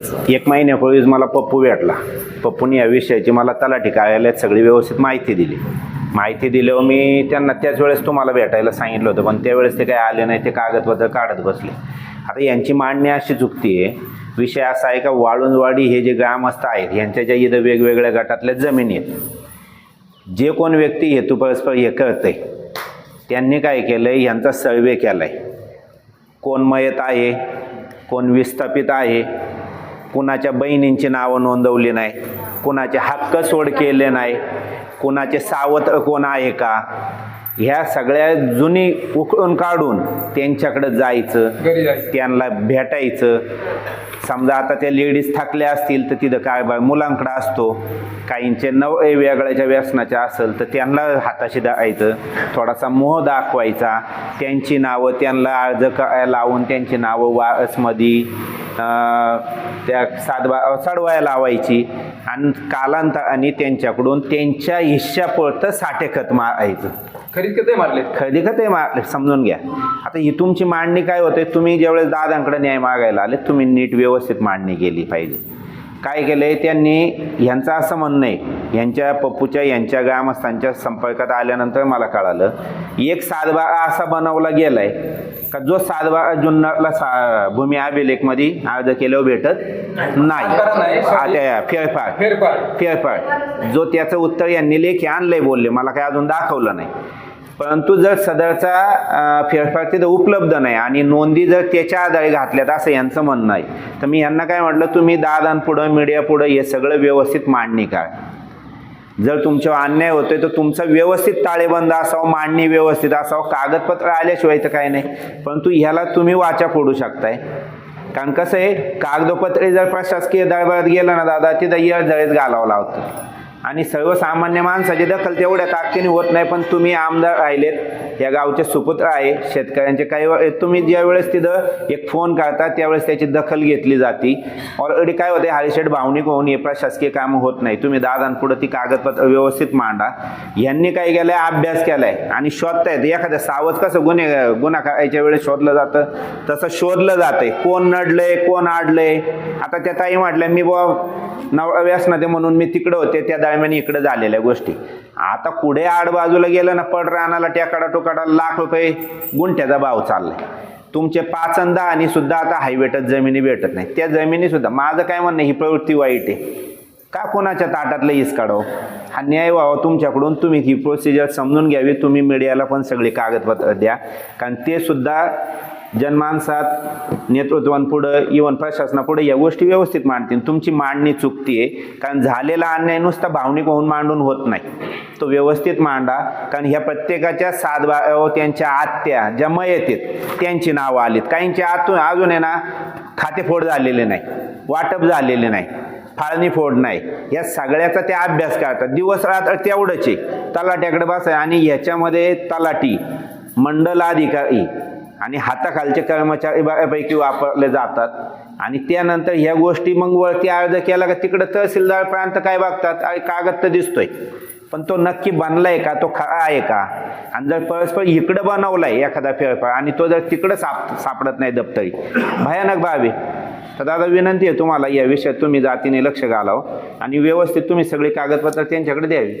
एक महिन्यापूर्वीच मला पप्पू भेटला. पप्पूने या विषयाची मला तलाठी कार्यालयात सगळी व्यवस्थित माहिती दिली. माहिती दिल्यावर मी त्यांना त्याच वेळेस तुम्हाला भेटायला सांगितलं होतं पण त्यावेळेस ते काय आले नाही ते कागदपत्र काढत बसले. आता यांची मांडणी अशी चुकती आहे. विषय असा आहे का वाळुंजवाडी हे जे ग्रामस्थ आहेत यांच्या ज्या इथं वेगवेगळ्या गटातल्या जमिनी आहेत जे कोण व्यक्ती हेतू परस्पर हे करते त्यांनी काय केलं आहे यांचा सर्वे केला आहे कोण मयत आहे कोण विस्थापित आहे कुणाच्या बहिणींची नावं नोंदवली नाही कुणाचे हक्क सोड केले नाही कुणाचे सावत्र कोण आहे का? ह्या सगळ्या जुनी उकळून काढून त्यांच्याकडे जायचं त्यांना भेटायचं. समजा आता त्या लेडीज थकल्या असतील तर तिथं काय बा मुलांकडं असतो. काहींचे नव वेगळ्याच्या व्यसनाच्या असेल तर त्यांना हाताशी दायचं थोडासा मोह दाखवायचा. त्यांची नावं त्यांना अर्ज क- लावून त्यांची नावं वासमध्ये त्या सातबा साडवाया लावायची आणि कालांतराने त्यांच्याकडून त्यांच्या हिश्श्यापुरतं साठे खत मारायचं. खरीद किती मारले? खरेदी का ते मा समजून घ्या. आता ही तुमची मांडणी काय होते? तुम्ही ज्यावेळेस दादांकडे न्याय मागायला आले तुम्ही नीट व्यवस्थित मांडणी केली पाहिजे. काय केलंय? त्यांनी ह्यांचं असं म्हणणं आहे यांच्या पप्पूच्या यांच्या ग्रामस्थांच्या संपर्कात आल्यानंतर मला कळालं एक सातबारा असा बनवला गेलाय का जो सातबारा जुन्नरला सा भूमी अभिलेखमध्ये अर्ज केल्यावर भेटत नाही. फेरफार. फेरफार. फेरफार. जो त्याचं उत्तर यांनी लेखी आणलंय बोलले मला काय अजून दाखवलं नाही. परंतु जर सदरचा फेरफार तिथं उपलब्ध नाही आणि नोंदी जर त्याच्या आधारे घातल्यात असं यांचं म्हणणं आहे तर मी यांना काय म्हटलं तुम्ही दादांपुढं मीडियापुढं हे सगळं व्यवस्थित मांडणी करा. जर तुमच्यावर अन्याय होतोय तर तुमचा व्यवस्थित ताळेबंद असावं मांडणी व्यवस्थित असावं कागदपत्र आल्याशिवाय तर काही नाही. परंतु ह्याला तुम्ही वाचा फोडू शकताय. कारण कसं आहे कागदपत्रे जर प्रशासकीय दरबारात गेलं ना दादा तिथं येळ जळीत घालावं लावतं आणि सर्वसामान्य माणसाची दखल तेवढ्या ताकदीने होत नाही पण तुम्ही आमदार राहिलेत. या गावचे सुपुत्र आहे शेतकऱ्यांचे काही वे- तुम्ही ज्यावेळेस तिथं एक फोन करता त्यावेळेस त्याची दखल घेतली जाती. ऑलरेडी काय होते हरिशेठ भावनिक होऊन हे प्रशासकीय कामं होत नाही. तुम्ही दादांपुढं ती कागदपत्र व्यवस्थित मांडा. यांनी काय केलंय अभ्यास केलाय. आणि शोधता शोधतायत. एखाद्या सावध कसं गुन्हे गुन्हा करायच्या वेळेस शोधलं जातं? तसं शोधलं जातंय. कोण नडलंय कोण आडलंय? आता त्या ताई म्हटल्या मी बुवा नव व्यसनाते म्हणून मी तिकडे होते त्या दरम्यान इकडे झालेल्या गोष्टी. आता पुढे आड बाजूला गेलं ना पड रानाला टेकाडा टोकाडा लाख रुपये गुंठ्याचा भाव चाललाय. तुमचे पाचंदा आणि सुद्धा आता हायवेटच जमिनी भेटत नाही. त्या जमिनी सुद्धा माझं काय म्हणणं ही प्रवृत्ती वाईट आहे. का कोणाच्या ताटातलं ईस काढावं? हा न्याय व्हावा तुमच्याकडून तुम्ही ही प्रोसिजर समजून घ्यावी तुम्ही मीडियाला पण सगळी कागदपत्र द्या. कारण ते सुद्धा जनमानसात नेतृत्वांपुढं इवन प्रशासनापुढे या गोष्टी व्यवस्थित मांडतील. तुमची मांडणी चुकतीये कारण झालेला अन्याय नुसता भावनिक होऊन मांडून होत नाही. तो व्यवस्थित मांडा. कारण ह्या प्रत्येकाच्या साधवा त्यांच्या आत्या ज्या मयतेत त्यांची नावं आलीत. काहींच्या आतून अजून आहे ना खातेफोड झालेले नाही वाटप झालेले नाही फाळणी फोड नाही. या सगळ्याचा ते अभ्यास करतात. दिवस रात्र तेवढंच आहे. तलाट्याकडे बस आणि ह्याच्यामध्ये तलाटी मंडलाधिकारी आणि हाताखालचे कर्मचारी बऱ्यापैकी वापरले जातात. आणि त्यानंतर ह्या गोष्टी मग वरती अर्ज केला का तिकडं तहसीलदार प्रांत काय बघतात? अरे कागद तर दिसतोय. पण तो नक्की बनलाय का? तो खरा आहे का? आणि जर परस्पर इकडं बनवलाय एखादा फेरफार आणि तो जर तिकडं साप सापडत नाही दप्तरी. भयानक भावे तर दादा विनंती आहे तुम्हाला या विषयात तुम्ही जातीने लक्ष घालावं आणि व्यवस्थित तुम्ही सगळी कागदपत्र त्यांच्याकडे द्यावी.